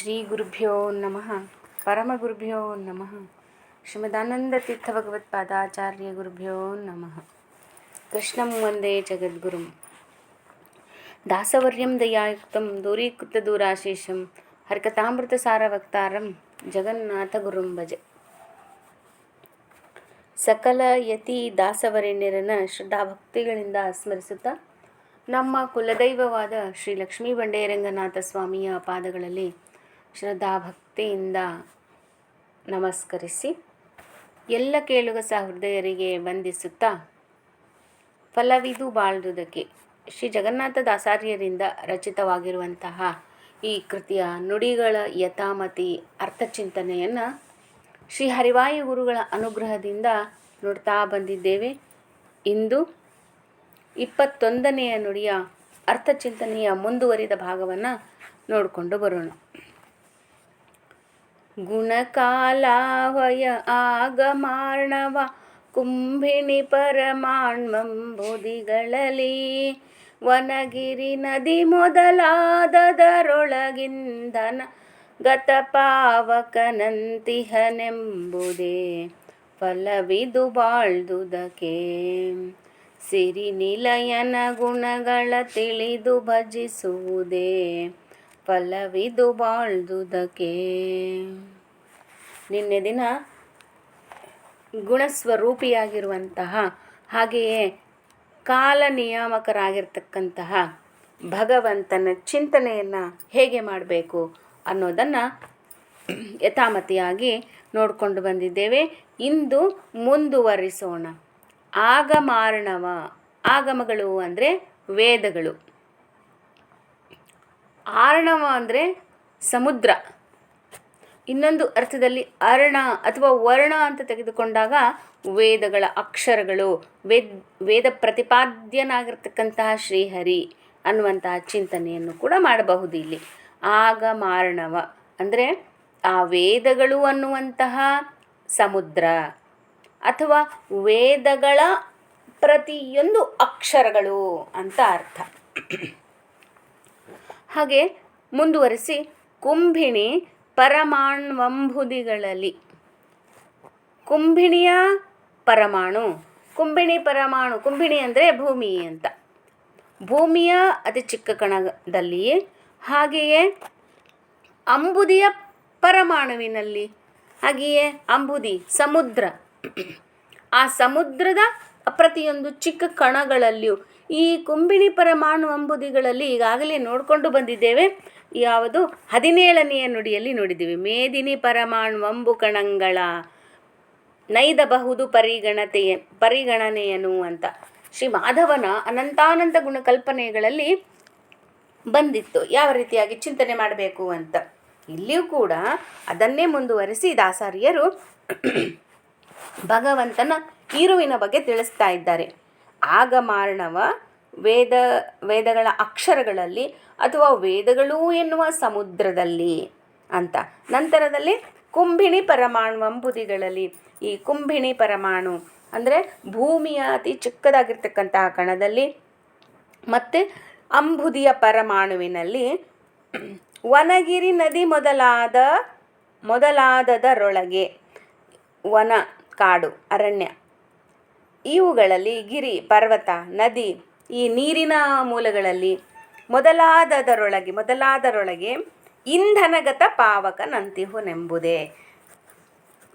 ಶ್ರೀ ಗುರುಭ್ಯೋ ನಮಃ ಪರಮಗುರುಭ್ಯೋ ನಮಃ ಶ್ರೀಮದಾನಂದತೀರ್ಥ ಭಗವತ್ಪಾದಾಚಾರ್ಯ ಗುರುಭ್ಯೋ ನಮಃ ಕೃಷ್ಣಂ ವಂದೇ ಜಗದ್ಗುರುಂ ದಾಸವರ್ಯಂ ದಯಾಯುಕ್ತಂ ದೂರೀಕೃತ ದೂರಾಶೇಷಂ ಹರಿಕಥಾಮೃತ ಸಾರವಕ್ತಾರಂ ಜಗನ್ನಾಥ ಗುರುಂ ಭಜೆ ಸಕಲ ಯತಿ ದಾಸವರೇಣ್ಯರನ್ನ ಶ್ರದ್ಧಾಭಕ್ತಿಗಳಿಂದ ಸ್ಮರಿಸುತ್ತಾ ನಮ್ಮ ಕುಲದೈವವಾದ ಶ್ರೀ ಲಕ್ಷ್ಮೀ ಬಂಡೇರಂಗನಾಥ ಸ್ವಾಮಿಯ ಪಾದಗಳಲ್ಲಿ ಶ್ರದ್ಧಾಭಕ್ತಿಯಿಂದ ನಮಸ್ಕರಿಸಿ ಎಲ್ಲ ಕೇಳುಗ ಸಹೃದಯರಿಗೆ ವಂದಿಸುತ್ತಾ ಫಲವಿದು ಬಾಳ್ದುದಕ್ಕೆ ಶ್ರೀ ಜಗನ್ನಾಥ ದಾಸಾರ್ಯರಿಂದ ರಚಿತವಾಗಿರುವಂತಹ ಈ ಕೃತಿಯ ನುಡಿಗಳ ಯಥಾಮತಿ ಅರ್ಥಚಿಂತನೆಯನ್ನು ಶ್ರೀ ಹರಿವಾಯು ಗುರುಗಳ ಅನುಗ್ರಹದಿಂದ ನೋಡ್ತಾ ಬಂದಿದ್ದೇವೆ. ಇಂದು ಇಪ್ಪತ್ತೊಂದನೆಯ ನುಡಿಯ ಅರ್ಥಚಿಂತನೆಯ ಮುಂದುವರಿದ ಭಾಗವನ್ನು ನೋಡಿಕೊಂಡು ಬರೋಣ. ಗುಣಕಾಲಾವಯ ಆಗಮಾರ್ಣವ ಕುಂಭಿಣಿ ಪರಮಾಣ್ಮಂಬುದಿಗಳಲ್ಲಿ ವನಗಿರಿ ನದಿ ಮೊದಲಾದದರೊಳಗಿಂದನ ಗತಪಾವಕನಂತಿಹನೆಂಬುದೇ ಫಲವಿದು ಬಾಳ್ದುದಕೆ. ಸಿರಿ ನಿಲಯನ ಗುಣಗಳ ತಿಳಿದು ಭಜಿಸುವುದೇ ಫಲವಿದು ಬಾಳ್ದುದಕ್ಕೆ. ನಿನ್ನೆ ದಿನ ಗುಣಸ್ವರೂಪಿಯಾಗಿರುವಂತಹ ಹಾಗೆಯೇ ಕಾಲ ನಿಯಾಮಕರಾಗಿರ್ತಕ್ಕಂತಹ ಭಗವಂತನ ಚಿಂತನೆಯನ್ನು ಹೇಗೆ ಮಾಡಬೇಕು ಅನ್ನೋದನ್ನು ಯಥಾಮತಿಯಾಗಿ ನೋಡಿಕೊಂಡು ಬಂದಿದ್ದೇವೆ. ಇಂದು ಮುಂದುವರಿಸೋಣ. ಆಗಮಾರ್ಣವ. ಆಗಮಗಳು ಅಂದರೆ ವೇದಗಳು. ಆರ್ಣವ ಅಂದರೆ ಸಮುದ್ರ. ಇನ್ನೊಂದು ಅರ್ಥದಲ್ಲಿ ಅರ್ಣ ಅಥವಾ ವರ್ಣ ಅಂತ ತೆಗೆದುಕೊಂಡಾಗ ವೇದಗಳ ಅಕ್ಷರಗಳು, ವೇದ್, ವೇದ ಪ್ರತಿಪಾದ್ಯನಾಗಿರ್ತಕ್ಕಂತಹ ಶ್ರೀಹರಿ ಅನ್ನುವಂತಹ ಚಿಂತನೆಯನ್ನು ಕೂಡ ಮಾಡಬಹುದು ಇಲ್ಲಿ. ಆಗ ಆಗಮಾರ್ಣವ ಅಂದರೆ ಆ ವೇದಗಳು ಅನ್ನುವಂತಹ ಸಮುದ್ರ ಅಥವಾ ವೇದಗಳ ಪ್ರತಿಯೊಂದು ಅಕ್ಷರಗಳು ಅಂತ ಅರ್ಥ. ಹಾಗೆ ಮುಂದುವರಿಸಿ ಕುಂಭಿಣಿ ಪರಮಾಣ್ವಂಬುದಿಗಳಲ್ಲಿ. ಕುಂಭಿಣಿಯ ಪರಮಾಣು, ಕುಂಭಿಣಿ ಪರಮಾಣು, ಕುಂಭಿಣಿ ಅಂದರೆ ಭೂಮಿ ಅಂತ. ಭೂಮಿಯ ಅತಿ ಚಿಕ್ಕ ಕಣದಲ್ಲಿ ಹಾಗೆಯೇ ಅಂಬುದಿಯ ಪರಮಾಣುವಿನಲ್ಲಿ, ಹಾಗೆಯೇ ಅಂಬುದಿ ಸಮುದ್ರ. ಆ ಸಮುದ್ರದ ಪ್ರತಿಯೊಂದು ಚಿಕ್ಕ ಕಣಗಳಲ್ಲಿಯೂ ಈ ಕುಂಬಿಣಿ ಪರಮಾಣು ಅಂಬುದಿಗಳಲ್ಲಿ ಈಗಾಗಲೇ ನೋಡಿಕೊಂಡು ಬಂದಿದ್ದೇವೆ. ಯಾವುದು? ಹದಿನೇಳನೆಯ ನುಡಿಯಲ್ಲಿ ನೋಡಿದ್ದೀವಿ. ಮೇದಿನಿ ಪರಮಾಣು ಅಂಬು ಕಣಂಗಳ ನೈದಬಹುದು ಪರಿಗಣತೆಯ, ಪರಿಗಣನೆಯನು ಅಂತ. ಶ್ರೀ ಮಾಧವನ ಅನಂತಾನಂತ ಗುಣಕಲ್ಪನೆಗಳಲ್ಲಿ ಬಂದಿತ್ತು. ಯಾವ ರೀತಿಯಾಗಿ ಚಿಂತನೆ ಮಾಡಬೇಕು ಅಂತ? ಇಲ್ಲಿಯೂ ಕೂಡ ಅದನ್ನೇ ಮುಂದುವರಿಸಿ ದಾಸಾರಿಯರು ಭಗವಂತನ ಇರುವಿನ ಬಗ್ಗೆ ತಿಳಿಸ್ತಾ ಇದ್ದಾರೆ. ಆಗ ಆಗಮಾರ್ಣವ ವೇದ, ವೇದಗಳ ಅಕ್ಷರಗಳಲ್ಲಿ ಅಥವಾ ವೇದಗಳು ಎನ್ನುವ ಸಮುದ್ರದಲ್ಲಿ ಅಂತ. ನಂತರದಲ್ಲಿ ಕುಂಭಿಣಿ ಪರಮಾಣು ಅಂಬುದಿಗಳಲ್ಲಿ. ಈ ಕುಂಭಿಣಿ ಪರಮಾಣು ಅಂದರೆ ಭೂಮಿಯ ಅತಿ ಚಿಕ್ಕದಾಗಿರ್ತಕ್ಕಂತಹ ಕಣದಲ್ಲಿ ಮತ್ತು ಅಂಬುದಿಯ ಪರಮಾಣುವಿನಲ್ಲಿ ವನಗಿರಿ ನದಿ ಮೊದಲಾದ, ಮೊದಲಾದದರೊಳಗೆ ವನ ಕಾಡು, ಅರಣ್ಯ ಇವುಗಳಲ್ಲಿ ಗಿರಿ, ಪರ್ವತ, ನದಿ ಈ ನೀರಿನ ಮೂಲಗಳಲ್ಲಿ ಮೊದಲಾದದರೊಳಗೆ, ಮೊದಲಾದರೊಳಗೆ ಇಂಧನಗತ ಪಾವಕನಂತಿಹುನೆಂಬುದೇ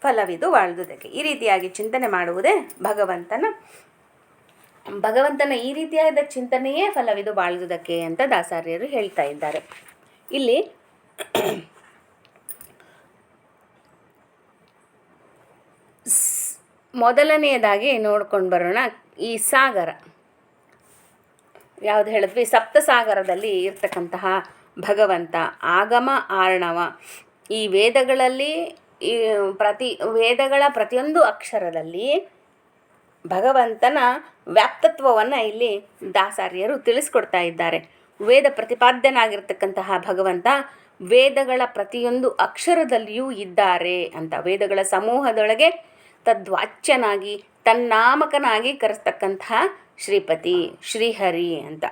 ಫಲವಿದು ವಾಳ್ದುದಕ್ಕೆ. ಈ ರೀತಿಯಾಗಿ ಚಿಂತನೆ ಮಾಡುವುದೇ ಭಗವಂತನ. ಭಗವಂತನ ಈ ರೀತಿಯಾದ ಚಿಂತನೆಯೇ ಫಲವಿದು ಬಾಳ್ದುದಕ್ಕೆ ಅಂತ ದಾಸಾರ್ಯರು ಹೇಳ್ತಾ ಇದ್ದಾರೆ. ಇಲ್ಲಿ ಮೊದಲನೆಯದಾಗಿ ನೋಡ್ಕೊಂಡು ಬರೋಣ ಈ ಸಾಗರ. ಯಾವುದು ಹೇಳಿದ್ವಿ? ಸಪ್ತಸಾಗರದಲ್ಲಿ ಇರ್ತಕ್ಕಂತಹ ಭಗವಂತ, ಆಗಮ, ಆರ್ಣವ. ಈ ವೇದಗಳಲ್ಲಿ, ಈ ಪ್ರತಿ, ವೇದಗಳ ಪ್ರತಿಯೊಂದು ಅಕ್ಷರದಲ್ಲಿ ಭಗವಂತನ ವ್ಯಾಪ್ತತ್ವವನ್ನು ಇಲ್ಲಿ ದಾಸಾರ್ಯರು ತಿಳಿಸ್ಕೊಡ್ತಾ ಇದ್ದಾರೆ. ವೇದ ಪ್ರತಿಪಾದ್ಯನಾಗಿರ್ತಕ್ಕಂತಹ ಭಗವಂತ ವೇದಗಳ ಪ್ರತಿಯೊಂದು ಅಕ್ಷರದಲ್ಲಿಯೂ ಇದ್ದಾರೆ ಅಂತ, ವೇದಗಳ ಸಮೂಹದೊಳಗೆ ತದ್ವಾಚ್ಯನಾಗಿ, ತನ್ನಾಮಕನಾಗಿ ಕರೆಸ್ತಕ್ಕಂತಹ ಶ್ರೀಪತಿ ಶ್ರೀಹರಿ ಅಂತ.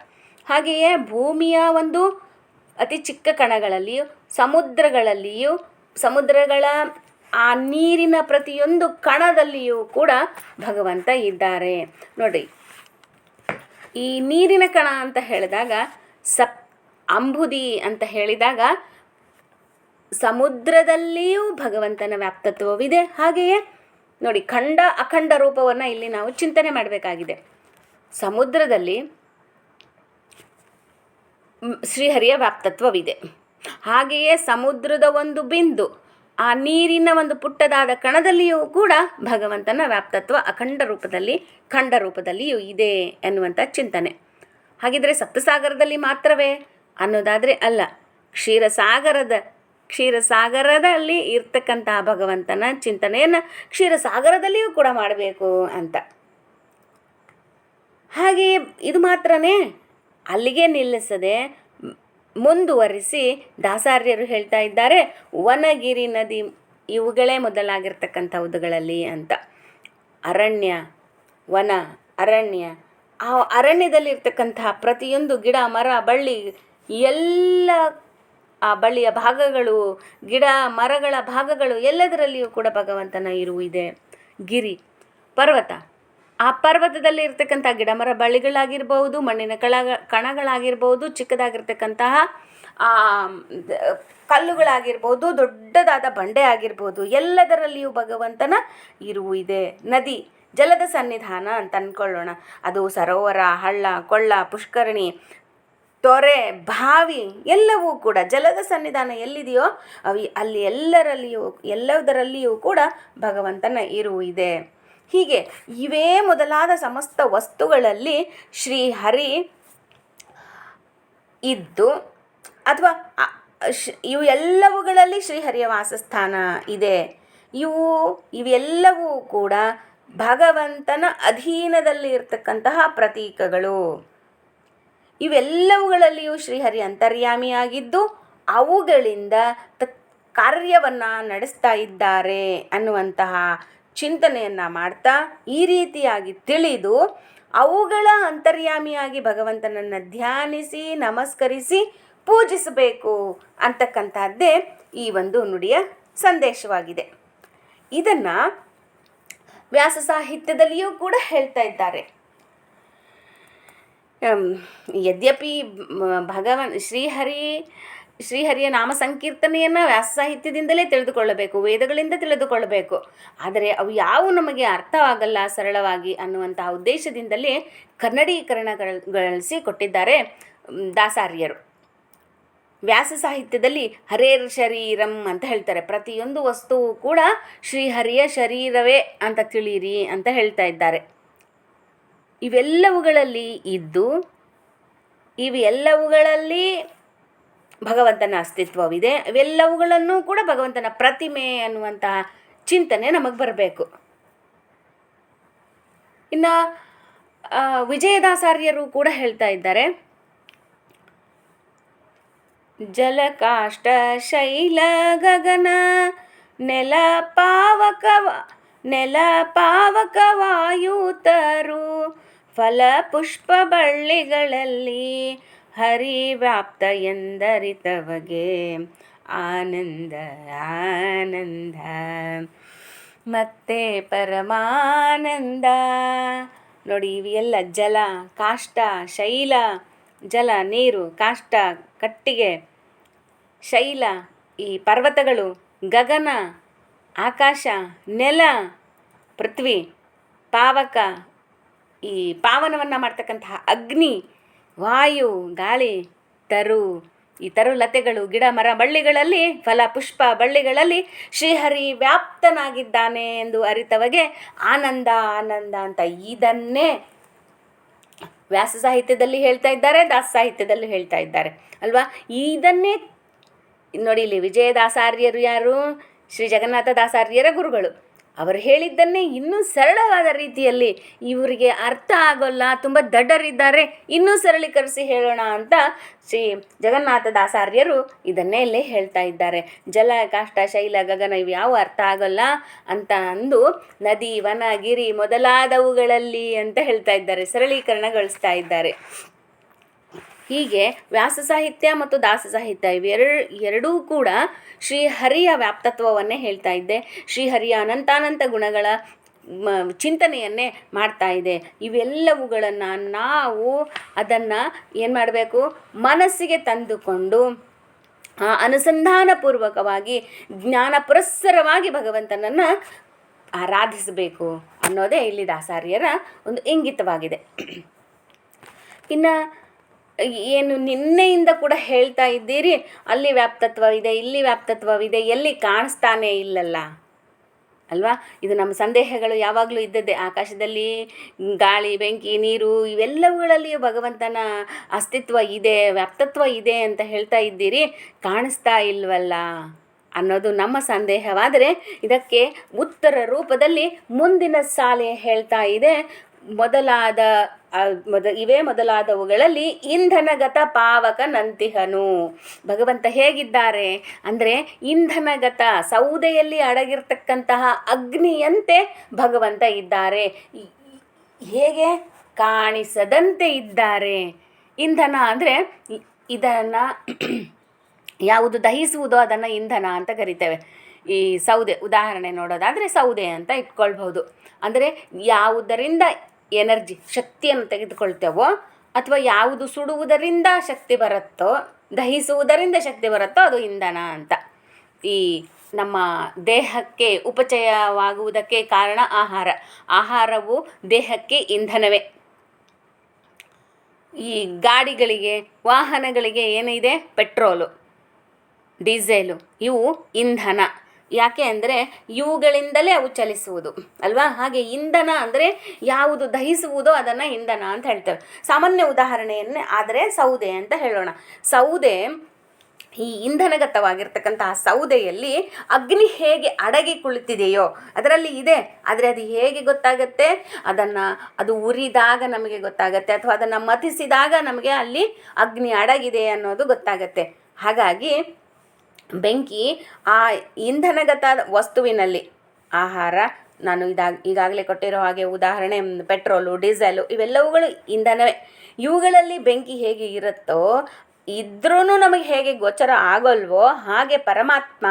ಹಾಗೆಯೇ ಭೂಮಿಯ ಒಂದು ಅತಿ ಚಿಕ್ಕ ಕಣಗಳಲ್ಲಿಯೂ, ಸಮುದ್ರಗಳಲ್ಲಿಯೂ, ಸಮುದ್ರಗಳ ಆ ನೀರಿನ ಪ್ರತಿಯೊಂದು ಕಣದಲ್ಲಿಯೂ ಕೂಡ ಭಗವಂತ ಇದ್ದಾರೆ. ನೋಡಿ, ಈ ನೀರಿನ ಕಣ ಅಂತ ಹೇಳಿದಾಗ, ಸಪ್ ಅಂಬುದಿ ಅಂತ ಹೇಳಿದಾಗ, ಸಮುದ್ರದಲ್ಲಿಯೂ ಭಗವಂತನ ವ್ಯಾಪ್ತತ್ವವಿದೆ. ಹಾಗೆಯೇ ನೋಡಿ, ಖಂಡ ಅಖಂಡ ರೂಪವನ್ನು ಇಲ್ಲಿ ನಾವು ಚಿಂತನೆ ಮಾಡಬೇಕಾಗಿದೆ. ಸಮುದ್ರದಲ್ಲಿ ಶ್ರೀಹರಿಯ ವ್ಯಾಪ್ತತ್ವವಿದೆ. ಹಾಗೆಯೇ ಸಮುದ್ರದ ಒಂದು ಬಿಂದು, ಆ ನೀರಿನ ಒಂದು ಪುಟ್ಟದಾದ ಕಣದಲ್ಲಿಯೂ ಕೂಡ ಭಗವಂತನ ವ್ಯಾಪ್ತತ್ವ ಅಖಂಡ ರೂಪದಲ್ಲಿ, ಖಂಡ ರೂಪದಲ್ಲಿಯೂ ಇದೆ ಎನ್ನುವಂಥ ಚಿಂತನೆ. ಹಾಗಿದ್ರೆ ಸಪ್ತಸಾಗರದಲ್ಲಿ ಮಾತ್ರವೇ ಅನ್ನೋದಾದರೆ ಅಲ್ಲ, ಕ್ಷೀರಸಾಗರದ ಕ್ಷೀರಸಾಗರದಲ್ಲಿ ಇರ್ತಕ್ಕಂತಹ ಭಗವಂತನ ಚಿಂತನೆಯನ್ನು ಕ್ಷೀರಸಾಗರದಲ್ಲಿಯೂ ಕೂಡ ಮಾಡಬೇಕು ಅಂತ. ಹಾಗೆಯೇ ಇದು ಮಾತ್ರನೇ ಅಲ್ಲಿಗೆ ನಿಲ್ಲಿಸದೆ ಮುಂದುವರಿಸಿ ದಾಸಾರ್ಯರು ಹೇಳ್ತಾ ಇದ್ದಾರೆ, ವನಗಿರಿ ನದಿ ಇವುಗಳೇ ಮೊದಲಾಗಿರ್ತಕ್ಕಂಥವುಗಳಲ್ಲಿ ಅಂತ. ಅರಣ್ಯ, ವನ, ಅರಣ್ಯ, ಆ ಅರಣ್ಯದಲ್ಲಿರ್ತಕ್ಕಂತಹ ಪ್ರತಿಯೊಂದು ಗಿಡ, ಮರ, ಬಳ್ಳಿ, ಎಲ್ಲ ಆ ಬಳ್ಳಿಯ ಭಾಗಗಳು, ಗಿಡ, ಮರಗಳ ಭಾಗಗಳು ಎಲ್ಲದರಲ್ಲಿಯೂ ಕೂಡ ಭಗವಂತನ ಇರುವು ಇದೆ. ಗಿರಿ, ಪರ್ವತ. ಆ ಪರ್ವತದಲ್ಲಿ ಇರ್ತಕ್ಕಂಥ ಗಿಡ ಮರ ಬಳ್ಳಿಗಳಾಗಿರ್ಬೋದು, ಮಣ್ಣಿನ ಕಳ, ಕಣಗಳಾಗಿರ್ಬೋದು, ಚಿಕ್ಕದಾಗಿರ್ತಕ್ಕಂತಹ ಕಲ್ಲುಗಳಾಗಿರ್ಬೋದು, ದೊಡ್ಡದಾದ ಬಂಡೆ ಆಗಿರ್ಬೋದು, ಎಲ್ಲದರಲ್ಲಿಯೂ ಭಗವಂತನ ಇರುವು ಇದೆ. ನದಿ, ಜಲದ ಸನ್ನಿಧಾನ ಅಂತ ಅಂದ್ಕೊಳ್ಳೋಣ ಅದು ಸರೋವರ, ಹಳ್ಳ, ಕೊಳ್ಳ, ಪುಷ್ಕರಣಿ ತೊರೆ, ಬಾವಿ ಎಲ್ಲವೂ ಕೂಡ ಜಲದ ಸನ್ನಿಧಾನ ಎಲ್ಲಿದೆಯೋ ಅವಿ ಅಲ್ಲಿ ಎಲ್ಲರಲ್ಲಿಯೂ ಎಲ್ಲದರಲ್ಲಿಯೂ ಕೂಡ ಭಗವಂತನ ಇರುವಿದೆ ಹೀಗೆ ಇವೇ ಮೊದಲಾದ ಸಮಸ್ತ ವಸ್ತುಗಳಲ್ಲಿ ಶ್ರೀಹರಿ ಇದ್ದು ಅಥವಾ ಇವು ಎಲ್ಲವುಗಳಲ್ಲಿ ಶ್ರೀಹರಿಯ ವಾಸಸ್ಥಾನ ಇದೆ. ಇವು, ಇವೆಲ್ಲವೂ ಕೂಡ ಭಗವಂತನ ಅಧೀನದಲ್ಲಿ ಇರ್ತಕ್ಕಂತಹ ಪ್ರತೀಕಗಳು. ಇವೆಲ್ಲವುಗಳಲ್ಲಿಯೂ ಶ್ರೀಹರಿ ಅಂತರ್ಯಾಮಿಯಾಗಿದ್ದು ಅವುಗಳಿಂದ ತ ಕಾರ್ಯವನ್ನು ನಡೆಸ್ತಾ ಇದ್ದಾರೆ ಅನ್ನುವಂತಹ ಚಿಂತನೆಯನ್ನು ಮಾಡ್ತಾ ಈ ರೀತಿಯಾಗಿ ತಿಳಿದು ಅವುಗಳ ಅಂತರ್ಯಾಮಿಯಾಗಿ ಭಗವಂತನನ್ನು ಧ್ಯಾನಿಸಿ, ನಮಸ್ಕರಿಸಿ ಪೂಜಿಸಬೇಕು ಅಂತಕ್ಕಂಥದ್ದೇ ಈ ಒಂದು ನುಡಿಯ ಸಂದೇಶವಾಗಿದೆ. ಇದನ್ನು ವ್ಯಾಸ ಸಾಹಿತ್ಯದಲ್ಲಿಯೂ ಕೂಡ ಹೇಳ್ತಾ ಇದ್ದಾರೆ. ಯದ್ಯಪಿ ಭಗವನ್ ಶ್ರೀಹರಿ, ಶ್ರೀಹರಿಯ ನಾಮ ಸಂಕೀರ್ತನೆಯನ್ನು ವ್ಯಾಸ ಸಾಹಿತ್ಯದಿಂದಲೇ ತಿಳಿದುಕೊಳ್ಳಬೇಕು, ವೇದಗಳಿಂದ ತಿಳಿದುಕೊಳ್ಳಬೇಕು. ಆದರೆ ಅವು ಯಾವು ನಮಗೆ ಅರ್ಥವಾಗಲ್ಲ, ಸರಳವಾಗಿ ಅನ್ನುವಂತಹ ಉದ್ದೇಶದಿಂದಲೇ ಕನ್ನಡೀಕರಣಗಳಿಸಿ ಕೊಟ್ಟಿದ್ದಾರೆ ದಾಸಾರ್ಯರು. ವ್ಯಾಸ ಸಾಹಿತ್ಯದಲ್ಲಿ ಹರೇರ್ ಶರೀರಂ ಅಂತ ಹೇಳ್ತಾರೆ. ಪ್ರತಿಯೊಂದು ವಸ್ತುವು ಕೂಡ ಶ್ರೀಹರಿಯ ಶರೀರವೇ ಅಂತ ತಿಳಿಯಿರಿ ಅಂತ ಹೇಳ್ತಾ ಇದ್ದಾರೆ. ಇವೆಲ್ಲವುಗಳಲ್ಲಿ ಇದ್ದು ಇವೆಲ್ಲವುಗಳಲ್ಲಿ ಭಗವಂತನ ಅಸ್ತಿತ್ವವಿದೆ. ಇವೆಲ್ಲವುಗಳನ್ನು ಕೂಡ ಭಗವಂತನ ಪ್ರತಿಮೆ ಅನ್ನುವಂತಹ ಚಿಂತನೆ ನಮಗೆ ಬರಬೇಕು. ಇನ್ನು ವಿಜಯದಾಸಾರ್ಯರು ಕೂಡ ಹೇಳ್ತಾ ಇದ್ದಾರೆ. ಜಲಕಾಷ್ಟ ಶೈಲ ಗಗನ ನೆಲ ಪಾವಕವ ನೆಲ ಪಾವಕ ಫಲ ಪುಷ್ಪ ಬಳ್ಳಿಗಳಲ್ಲಿ ಹರಿ ವ್ಯಾಪ್ತ ಎಂದರಿತವಗೆ. ಆನಂದ ಆನಂದ. ಮತ್ತೆ ಪರಮಾನಂದ. ನೋಡಿ ಇವೆಲ್ಲ ಜಲ, ಕಾಷ್ಟ, ಶೈಲ, ಜಲ, ನೀರು, ಕಾಷ್ಟ, ಕಟ್ಟಿಗೆ, ಶೈಲ, ಈ ಪರ್ವತಗಳು, ಗಗನ, ಆಕಾಶ, ನೆಲ, ಪೃಥ್ವಿ, ಪಾವಕ ಈ ಪಾವನವನ್ನು ಮಾಡ್ತಕ್ಕಂತಹ ಅಗ್ನಿ, ವಾಯು, ಗಾಳಿ, ತರು, ಈ ತರುಲತೆಗಳು ಗಿಡ, ಮರ, ಬಳ್ಳಿಗಳಲ್ಲಿ, ಫಲ, ಪುಷ್ಪ ಬಳ್ಳಿಗಳಲ್ಲಿ ಶ್ರೀಹರಿ ವ್ಯಾಪ್ತನಾಗಿದ್ದಾನೆ ಎಂದು ಅರಿತವಗೆ ಆನಂದ ಆನಂದ ಅಂತ ಇದನ್ನೇ ವ್ಯಾಸ ಸಾಹಿತ್ಯದಲ್ಲಿ ಹೇಳ್ತಾ ಇದ್ದಾರೆ, ದಾಸ ಸಾಹಿತ್ಯದಲ್ಲಿ ಹೇಳ್ತಾ ಇದ್ದಾರೆ. ಅಲ್ವಾ? ಇದನ್ನೇ ನೋಡಿ ಇಲ್ಲಿ ವಿಜಯದಾಸಾರ್ಯರು ಯಾರು? ಶ್ರೀ ಜಗನ್ನಾಥ ದಾಸಾರ್ಯರ ಗುರುಗಳು. ಅವರು ಹೇಳಿದ್ದನ್ನೇ ಇನ್ನೂ ಸರಳವಾದ ರೀತಿಯಲ್ಲಿ ಇವರಿಗೆ ಅರ್ಥ ಆಗೋಲ್ಲ, ತುಂಬ ದಡ್ಡರಿದ್ದಾರೆ ಇನ್ನೂ ಸರಳೀಕರಿಸಿ ಹೇಳೋಣ ಅಂತ ಶ್ರೀ ಜಗನ್ನಾಥ ದಾಸಾರ್ಯರು ಇದನ್ನೇ ಇಲ್ಲೇ ಹೇಳ್ತಾ ಇದ್ದಾರೆ. ಜಲ, ಕಾಷ್ಟ, ಶೈಲ, ಗಗನ ಇವು ಯಾವ ಅರ್ಥ ಆಗೋಲ್ಲ ಅಂತ ಅಂದು ನದಿ, ವನ, ಗಿರಿ ಮೊದಲಾದವುಗಳಲ್ಲಿ ಅಂತ ಹೇಳ್ತಾ ಇದ್ದಾರೆ, ಸರಳೀಕರಣಗೊಳಿಸ್ತಾ ಇದ್ದಾರೆ. ಹೀಗೆ ವ್ಯಾಸ ಸಾಹಿತ್ಯ ಮತ್ತು ದಾಸ ಸಾಹಿತ್ಯ ಇವೆರಡು ಎರಡೂ ಕೂಡ ಶ್ರೀಹರಿಯ ವ್ಯಾಪ್ತತ್ವವನ್ನೇ ಹೇಳ್ತಾ ಇದ್ದೆ ಶ್ರೀಹರಿಯ ಅನಂತಾನಂತ ಗುಣಗಳ ಚಿಂತನೆಯನ್ನೇ ಮಾಡ್ತಾ ಇದೆ. ಇವೆಲ್ಲವುಗಳನ್ನು ನಾವು ಅದನ್ನು ಏನು ಮಾಡಬೇಕು? ಮನಸ್ಸಿಗೆ ತಂದುಕೊಂಡು ಅನುಸಂಧಾನಪೂರ್ವಕವಾಗಿ, ಜ್ಞಾನ ಪುರಸ್ಸರವಾಗಿ ಭಗವಂತನನ್ನು ಆರಾಧಿಸಬೇಕು ಅನ್ನೋದೇ ಇಲ್ಲಿ ದಾಸಾರ್ಯರ ಒಂದು ಇಂಗಿತವಾಗಿದೆ. ಇನ್ನು ಏನು ನಿನ್ನೆಯಿಂದ ಕೂಡ ಹೇಳ್ತಾ ಇದ್ದೀರಿ? ಅಲ್ಲಿ ವ್ಯಾಪ್ತತ್ವವಿದೆ, ಇಲ್ಲಿ ವ್ಯಾಪ್ತತ್ವವಿದೆ, ಎಲ್ಲಿ ಕಾಣಿಸ್ತಾನೆ ಇಲ್ಲಲ್ಲ. ಅಲ್ವಾ? ಇದು ನಮ್ಮ ಸಂದೇಹಗಳು ಯಾವಾಗಲೂ ಇದ್ದದ್ದೇ. ಆಕಾಶದಲ್ಲಿ ಗಾಳಿ, ಬೆಂಕಿ, ನೀರು, ಇವೆಲ್ಲವುಗಳಲ್ಲಿಯೂ ಭಗವಂತನ ಅಸ್ತಿತ್ವ ಇದೆ, ವ್ಯಾಪ್ತತ್ವ ಇದೆ ಅಂತ ಹೇಳ್ತಾ ಇದ್ದೀರಿ. ಕಾಣಿಸ್ತಾ ಇಲ್ವಲ್ಲ ಅನ್ನೋದು ನಮ್ಮ ಸಂದೇಹವಾದರೆ ಇದಕ್ಕೆ ಉತ್ತರ ರೂಪದಲ್ಲಿ ಮುಂದಿನ ಸಾಲೆ ಹೇಳ್ತಾ ಇದೆ. ಮೊದಲಾದ ಮೊದ, ಇವೇ ಮೊದಲಾದವುಗಳಲ್ಲಿ ಇಂಧನಗತ ಪಾವಕ ನಂತಿಹನು ಭಗವಂತ ಹೇಗಿದ್ದಾರೆ? ಅಂದರೆ ಇಂಧನಗತ ಸೌದೆಯಲ್ಲಿ ಅಡಗಿರ್ತಕ್ಕಂತಹ ಅಗ್ನಿಯಂತೆ ಭಗವಂತ ಇದ್ದಾರೆ. ಹೇಗೆ ಕಾಣಿಸದಂತೆ ಇದ್ದಾರೆ? ಇಂಧನ ಅಂದರೆ ಇದನ್ನು ಯಾವುದು ದಹಿಸುವುದೋ ಅದನ್ನು ಇಂಧನ ಅಂತ ಕರಿತೇವೆ. ಈ ಸೌದೆ, ಉದಾಹರಣೆ ನೋಡೋದಾದರೆ ಸೌದೆ ಅಂತ ಇಟ್ಕೊಳ್ಬಹುದು. ಅಂದರೆ ಯಾವುದರಿಂದ ಎನರ್ಜಿ, ಶಕ್ತಿಯನ್ನು ತೆಗೆದುಕೊಳ್ತೇವೋ ಅಥವಾ ಯಾವುದು ಸುಡುವುದರಿಂದ ಶಕ್ತಿ ಬರುತ್ತೋ, ದಹಿಸುವುದರಿಂದ ಶಕ್ತಿ ಬರುತ್ತೋ ಅದು ಇಂಧನ ಅಂತ. ಈ ನಮ್ಮ ದೇಹಕ್ಕೆ ಉಪಚಯವಾಗುವುದಕ್ಕೆ ಕಾರಣ ಆಹಾರ. ಆಹಾರವು ದೇಹಕ್ಕೆ ಇಂಧನವೇ. ಈ ಗಾಡಿಗಳಿಗೆ, ವಾಹನಗಳಿಗೆ ಏನಿದೆ? ಪೆಟ್ರೋಲು, ಡೀಸೆಲು, ಇವು ಇಂಧನ. ಯಾಕೆ ಅಂದರೆ ಇವುಗಳಿಂದಲೇ ಅವು ಚಲಿಸುವುದು, ಅಲ್ವಾ? ಹಾಗೆ ಇಂಧನ ಅಂದರೆ ಯಾವುದು ದಹಿಸುವುದೋ ಅದನ್ನು ಇಂಧನ ಅಂತ ಹೇಳ್ತೇವೆ. ಸಾಮಾನ್ಯ ಉದಾಹರಣೆಯನ್ನೇ ಆದರೆ ಸೌದೆ ಅಂತ ಹೇಳೋಣ. ಸೌದೆ ಈ ಇಂಧನಗತವಾಗಿರ್ತಕ್ಕಂತಹ ಸೌದೆಯಲ್ಲಿ ಅಗ್ನಿ ಹೇಗೆ ಅಡಗಿ ಕುಳಿತಿದೆಯೋ, ಅದರಲ್ಲಿ ಇದೆ. ಆದರೆ ಅದು ಹೇಗೆ ಗೊತ್ತಾಗತ್ತೆ? ಅದನ್ನು ಅದು ಉರಿದಾಗ ನಮಗೆ ಗೊತ್ತಾಗತ್ತೆ, ಅಥವಾ ಅದನ್ನು ಮತಿಸಿದಾಗ ನಮಗೆ ಅಲ್ಲಿ ಅಗ್ನಿ ಅಡಗಿದೆ ಅನ್ನೋದು ಗೊತ್ತಾಗತ್ತೆ. ಹಾಗಾಗಿ ಬೆಂಕಿ ಆ ಇಂಧನಗತ ವಸ್ತುವಿನಲ್ಲಿ ಆಹಾರ ನಾನು ಇದಾಗ, ಈಗಾಗಲೇ ಕೊಟ್ಟಿರೋ ಹಾಗೆ ಉದಾಹರಣೆ, ಪೆಟ್ರೋಲು, ಡೀಸೆಲು ಇವೆಲ್ಲವುಗಳು ಇಂಧನವೇ. ಇವುಗಳಲ್ಲಿ ಬೆಂಕಿ ಹೇಗೆ ಇರುತ್ತೋ ಇದ್ರೂ ನಮಗೆ ಹೇಗೆ ಗೋಚರ ಆಗೋಲ್ವೋ ಹಾಗೆ ಪರಮಾತ್ಮ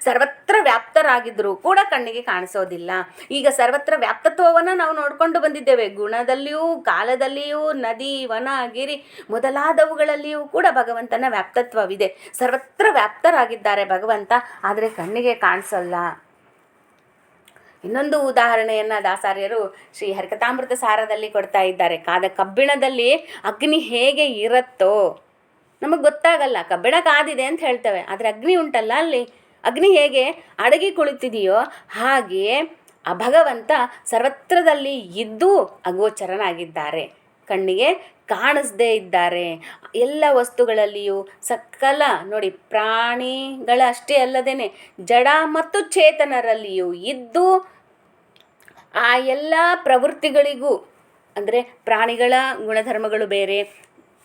ಸರ್ವತ್ರ ವ್ಯಾಪ್ತರಾಗಿದ್ದರೂ ಕೂಡ ಕಣ್ಣಿಗೆ ಕಾಣಿಸೋದಿಲ್ಲ. ಈಗ ಸರ್ವತ್ರ ವ್ಯಾಪ್ತತ್ವವನ್ನು ನಾವು ನೋಡಿಕೊಂಡು ಬಂದಿದ್ದೇವೆ. ಗುಣದಲ್ಲಿಯೂ, ಕಾಲದಲ್ಲಿಯೂ, ನದಿ, ವನ, ಗಿರಿ ಮೊದಲಾದವುಗಳಲ್ಲಿಯೂ ಕೂಡ ಭಗವಂತನ ವ್ಯಾಪ್ತತ್ವವಿದೆ. ಸರ್ವತ್ರ ವ್ಯಾಪ್ತರಾಗಿದ್ದಾರೆ ಭಗವಂತ, ಆದರೆ ಕಣ್ಣಿಗೆ ಕಾಣಿಸಲ್ಲ. ಇನ್ನೊಂದು ಉದಾಹರಣೆಯನ್ನು ದಾಸಾರ್ಯರು ಶ್ರೀ ಹರಿಕಥಾಮೃತ ಸಾರದಲ್ಲಿ ಕೊಡ್ತಾ ಇದ್ದಾರೆ. ಕಾದ ಕಬ್ಬಿಣದಲ್ಲಿ ಅಗ್ನಿ ಹೇಗೆ ಇರುತ್ತೋ ನಮಗೆ ಗೊತ್ತಾಗಲ್ಲ, ಕಬ್ಬಿಣ ಕಾದಿದೆ ಅಂತ ಹೇಳ್ತೇವೆ. ಆದರೆ ಅಗ್ನಿ ಉಂಟಲ್ಲ ಅಲ್ಲಿ? ಅಗ್ನಿ ಹೇಗೆ? ಅಡಗಿ ಕುಳಿತಿದೆಯೋ ಹಾಗೆಯೇ ಆ ಭಗವಂತ ಸರ್ವತ್ರದಲ್ಲಿ ಇದ್ದು ಅಗೋಚರನಾಗಿದ್ದಾರೆ. ಕಣ್ಣಿಗೆ ಕಾಣಿಸ್ದೇ ಇದ್ದಾರೆ. ಎಲ್ಲ ವಸ್ತುಗಳಲ್ಲಿಯೂ ಸಕಲ, ನೋಡಿ ಪ್ರಾಣಿಗಳಷ್ಟೇ ಅಲ್ಲದೇನೆ, ಜಡ ಮತ್ತು ಚೇತನರಲ್ಲಿಯೂ ಇದ್ದು ಆ ಎಲ್ಲ ಪ್ರವೃತ್ತಿಗಳಿಗೂ, ಅಂದರೆ ಪ್ರಾಣಿಗಳ ಗುಣಧರ್ಮಗಳು ಬೇರೆ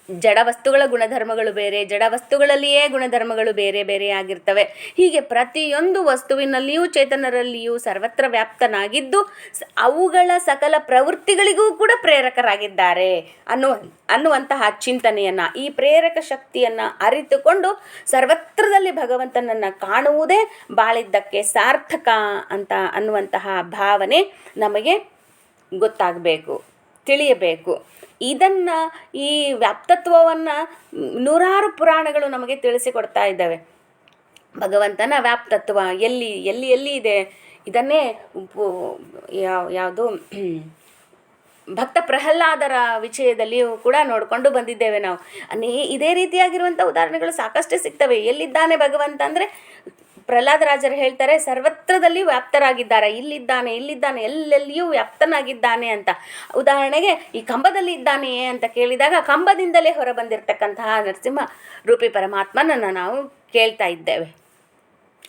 ಜಡ ವಸ್ತುಗಳ ಗುಣಧರ್ಮಗಳು ಬೇರೆ, ಜಡ ವಸ್ತುಗಳಲ್ಲಿಯೇ ಗುಣಧರ್ಮಗಳು ಬೇರೆ ಬೇರೆ ಆಗಿರ್ತವೆ. ಹೀಗೆ ಪ್ರತಿಯೊಂದು ವಸ್ತುವಿನಲ್ಲಿಯೂ ಚೇತನರಲ್ಲಿಯೂ ಸರ್ವತ್ರ ವ್ಯಾಪ್ತನಾಗಿದ್ದು ಅವುಗಳ ಸಕಲ ಪ್ರವೃತ್ತಿಗಳಿಗೂ ಕೂಡ ಪ್ರೇರಕರಾಗಿದ್ದಾರೆ ಅನ್ನುವ, ಅನ್ನುವಂತಹ ಚಿಂತನೆಯನ್ನು, ಈ ಪ್ರೇರಕ ಶಕ್ತಿಯನ್ನು ಅರಿತುಕೊಂಡು ಸರ್ವತ್ರದಲ್ಲಿ ಭಗವಂತನನ್ನು ಕಾಣುವುದೇ ಬಾಳಿದ್ದಕ್ಕೆ ಸಾರ್ಥಕ ಅಂತ ಅನ್ನುವಂತಹ ಭಾವನೆ ನಮಗೆ ಗೊತ್ತಾಗಬೇಕು. ತಿಳಿಯಬೇಕು. ಇದನ್ನು ಈ ವ್ಯಾಪ್ತತ್ವವನ್ನು ನೂರಾರು ಪುರಾಣಗಳು ನಮಗೆ ತಿಳಿಸಿಕೊಡ್ತಾ ಇದ್ದಾವೆ. ಭಗವಂತನ ವ್ಯಾಪ್ತತ್ವ ಎಲ್ಲಿ ಎಲ್ಲಿ ಎಲ್ಲಿ ಇದೆ? ಇದನ್ನೇ ಯಾವ ಯಾವುದು? ಭಕ್ತ ಪ್ರಹ್ಲಾದರ ವಿಷಯದಲ್ಲಿಯೂ ಕೂಡ ನೋಡಿಕೊಂಡು ಬಂದಿದ್ದೇವೆ ನಾವು. ಅನೇ ಇದೇ ರೀತಿಯಾಗಿರುವಂಥ ಉದಾಹರಣೆಗಳು ಸಾಕಷ್ಟು ಸಿಗ್ತವೆ. ಎಲ್ಲಿದ್ದಾನೆ ಭಗವಂತ ಅಂದರೆ ಪ್ರಹ್ಲಾದರಾಜರು ಹೇಳ್ತಾರೆ, ಸರ್ವತ್ರದಲ್ಲಿ ವ್ಯಾಪ್ತರಾಗಿದ್ದಾರೆ. ಇಲ್ಲಿದ್ದಾನೆ ಇಲ್ಲಿದ್ದಾನೆ, ಎಲ್ಲೆಲ್ಲಿಯೂ ವ್ಯಾಪ್ತನಾಗಿದ್ದಾನೆ ಅಂತ. ಉದಾಹರಣೆಗೆ, ಈ ಕಂಬದಲ್ಲಿ ಇದ್ದಾನೆಯೇ ಅಂತ ಕೇಳಿದಾಗ, ಕಂಬದಿಂದಲೇ ಹೊರಬಂದಿರತಕ್ಕಂತಹ ನರಸಿಂಹ ರೂಪಿ ಪರಮಾತ್ಮನನ್ನು ನಾವು ಕೇಳ್ತಾ ಇದ್ದೇವೆ.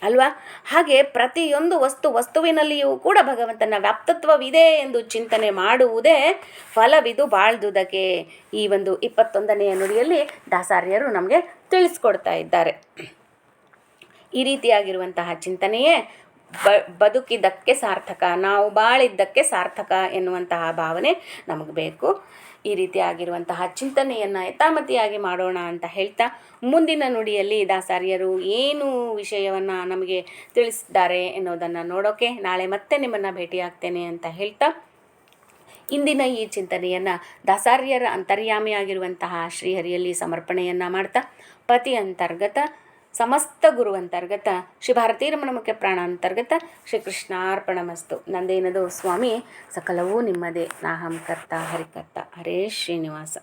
ಅಲ್ವಾ? ಹಾಗೆ ಪ್ರತಿಯೊಂದು ವಸ್ತು, ವಸ್ತುವಿನಲ್ಲಿಯೂ ಕೂಡ ಭಗವಂತನ ವ್ಯಾಪ್ತತ್ವವಿದೆ ಎಂದು ಚಿಂತನೆ ಮಾಡುವುದೇ ಫಲವಿದು ಬಾಳ್ದುದಕ್ಕೆ. ಈ ಒಂದು ಇಪ್ಪತ್ತೊಂದನೆಯ ನುಡಿಯಲ್ಲಿ ದಾಸಾರ್ಯರು ನಮಗೆ ತಿಳಿಸ್ಕೊಡ್ತಾ ಇದ್ದಾರೆ. ಈ ರೀತಿಯಾಗಿರುವಂತಹ ಚಿಂತನೆಯೇ ಬದುಕಿದ್ದಕ್ಕೆ ಸಾರ್ಥಕ, ನಾವು ಬಾಳಿದ್ದಕ್ಕೆ ಸಾರ್ಥಕ ಎನ್ನುವಂತಹ ಭಾವನೆ ನಮಗೆ ಬೇಕು. ಈ ರೀತಿಯಾಗಿರುವಂತಹ ಚಿಂತನೆಯನ್ನು ಯಥಾಮತಿಯಾಗಿ ಮಾಡೋಣ ಅಂತ ಹೇಳ್ತಾ ಮುಂದಿನ ನುಡಿಯಲ್ಲಿ ದಾಸಾರ್ಯರು ಏನು ವಿಷಯವನ್ನು ನಮಗೆ ತಿಳಿಸಿದ್ದಾರೆ ಎನ್ನುವುದನ್ನು ನೋಡೋಕೆ ನಾಳೆ ಮತ್ತೆ ನಿಮ್ಮನ್ನು ಭೇಟಿಯಾಗ್ತೇನೆ ಅಂತ ಹೇಳ್ತಾ ಇಂದಿನ ಈ ಚಿಂತನೆಯನ್ನು ದಾಸಾರ್ಯರ ಅಂತರ್ಯಾಮಿಯಾಗಿರುವಂತಹ ಶ್ರೀಹರಿಯಲ್ಲಿ ಸಮರ್ಪಣೆಯನ್ನು ಮಾಡ್ತಾ ಪತಿ ಅಂತರ್ಗತ ಸಮಸ್ತ ಗುರು ಅಂತರ್ಗತ ಶ್ರೀ ಭಾರತೀ ರಮಣ ಮುಖ್ಯ ಪ್ರಾಣ ಅಂತರ್ಗತ ಶ್ರೀ ಕೃಷ್ಣಾರ್ಪಣಮಸ್ತು. ನಂದೇನದು ಸ್ವಾಮಿ, ಸಕಲವೂ ನಿಮ್ಮದೇ. ನಾಹಂ ಕರ್ತ ಹರಿಕರ್ತ ಹರೇ ಶ್ರೀನಿವಾಸ.